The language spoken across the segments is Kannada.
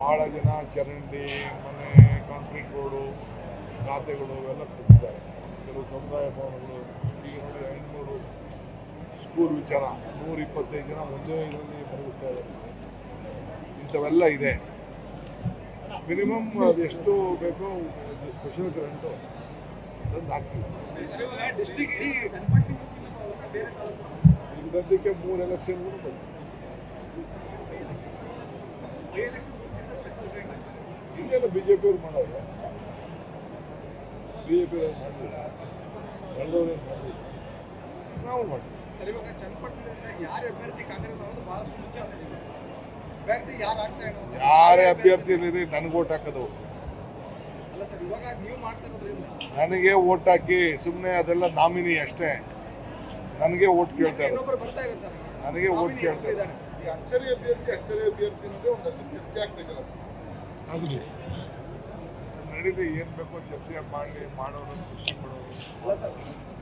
ಭಾಳ ಜನ ಚರಂಡಿ, ಮನೆ ಕಾಂಕ್ರೀಟ್ ರೋಡು ಖಾತೆಗಳು ಎಲ್ಲ ಕೊಟ್ಟಿದ್ದಾರೆ ಕೆಲವು ಸಮುದಾಯ ಭವನಗಳು ಈಗ ನೋಡಿ ಐನೂರು ಸ್ಕೂಲ್ ವಿಚಾರ, ನೂರ ಇಪ್ಪತ್ತೈದು ಜನ ಒಂದೇ ಇದರಲ್ಲಿ ಮಲಗಿಸ್ತಾ ಇದ್ದಾರೆ. ಇಂಥವೆಲ್ಲ ಇದೆ. ಮಿನಿಮಮ್ ಅದೆಷ್ಟು ಬೇಕೋ ಸ್ಪೆಷಲ್ ಕರೆಂಟು ತಂದು ಹಾಕ್ತೀವಿ. ಈಗ ಸದ್ಯಕ್ಕೆ ಮೂರು ಎಲೆಕ್ಷನ್ಗಳು ಬಂತು ಈಗೆಲ್ಲ ಬಿ ಜೆ ಪಿಯವ್ರು ಮಾಡೋದು ಬಿ ಜೆ ಪಿಯವ್ರು ಮಾಡಲಿಲ್ಲ ಬೆಳೆದವ್ರೇನು ಮಾಡಲಿಲ್ಲ ನಾವು ಮಾಡ್ತೀವಿ ಯಾರು ಅಭ್ಯರ್ಥಿ ಇರಲಿ ನನಗೆ ಓಟ್ ಹಾಕೋದು. ಅಲ್ಲ ಸರ್ ಇವಾಗ ನೀವು ಮಾಡ್ತಾ ನನಗೆ ಓಟ್ ಹಾಕಿ ಸುಮ್ಮನೆ ಅದೆಲ್ಲ ನಾಮಿನಿ ಅಷ್ಟೇ. ನನಗೆ ಓಟ್ ಕೇಳ್ತಾ ಇರೋದು. ಇನ್ನೊಬ್ಬರು ಬರ್ತಾ ಇದ್ದಾರೆ ಸರ್. ನನಗೆ ಓಟ್ ಕೇಳ್ತಾ ಇದ್ದಾರೆ ಈ ಅಚ್ಚರಿ ಅಭ್ಯರ್ಥಿ ಅಚ್ಚರಿ ಅಭ್ಯರ್ಥಿ ಅನ್ನೋದೇ ಒಂದಷ್ಟು ಚರ್ಚೆ ಆಗ್ತಿಲ್ಲ ನಡೀಲಿ ಏನು ಬೇಕೋ ಚರ್ಚೆ ಮಾಡಲಿ ಮಾಡೋರು ಖುಷಿ ಪಡೋರು.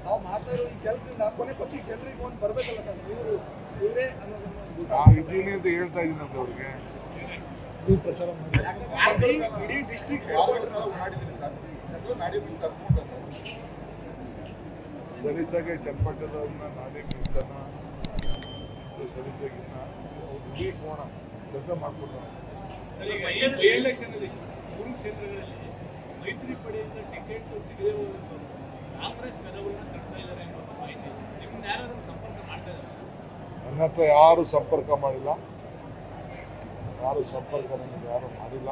ನಾವು ಮಾಡ್ತಾ ಇರೋ ಈ ಕೆಲಸದಿಂದ ಕೊನೆ ಪಕ್ಷ ಜನರಿಗೆ ಒಂದು ಬರಬೇಕಲ್ಲ ಸರ್? ಇವರು ಇವರೇ ಅನ್ನೋದನ್ನ ನಾವು ಇದ್ದೀನಿ ಅಂತ ಹೇಳ್ತಾ ಇದ್ದೀನಂತ ಅವ್ರಿಗೆ. ಯಾಕಂದ್ರೆ ಇಡೀ- ಇಡೀ ಡಿಸ್ಟ್ರಿಕ್ಟ್ ಮಾಡಿದ್ದೀನಿ ಸರ್. ಬಿಟ್ಟು ಕರ್ಕೊಂಡು ಸಲೀಸಾಗೆ ಚನ್ನಪಟ್ಟಣದವ್ರನ್ನ ನಾನೇ ಮಿಲ್ತನ ಸಲೀಸಾಗಿನ್ನ ಇಡೀ ಕೋಣ ಕೆಲಸ ಮಾಡ್ಕೊಂಡು ಎಲೆಕ್ಷನ್ ಅಲ್ಲಿ ಮೂರು ಕ್ಷೇತ್ರಗಳಲ್ಲಿ ಮೈತ್ರಿ ಪಡೆಯಿಂದ ಟಿಕೆಟ್ ಸಿಗದೆ ಹೋದ್ರು ಕಾಂಗ್ರೆಸ್ ಕದಗಳನ್ನ ಕಟ್ತಾ ಇದ್ದಾರೆ ಅನ್ನೋ ಮಾಹಿತಿ ನಿಮ್ಮನ್ನ ಯಾರಾದರೂ ಸಂಪರ್ಕ ಮಾಡ್ತಾ ಇದ್ದಾರೆ? ನನ್ನ ಹತ್ರ ಯಾರು ಸಂಪರ್ಕ ಮಾಡಿಲ್ಲ. ಯಾರು ಸಂಪರ್ಕ ನನಗೆ ಯಾರು ಮಾಡಿಲ್ಲ.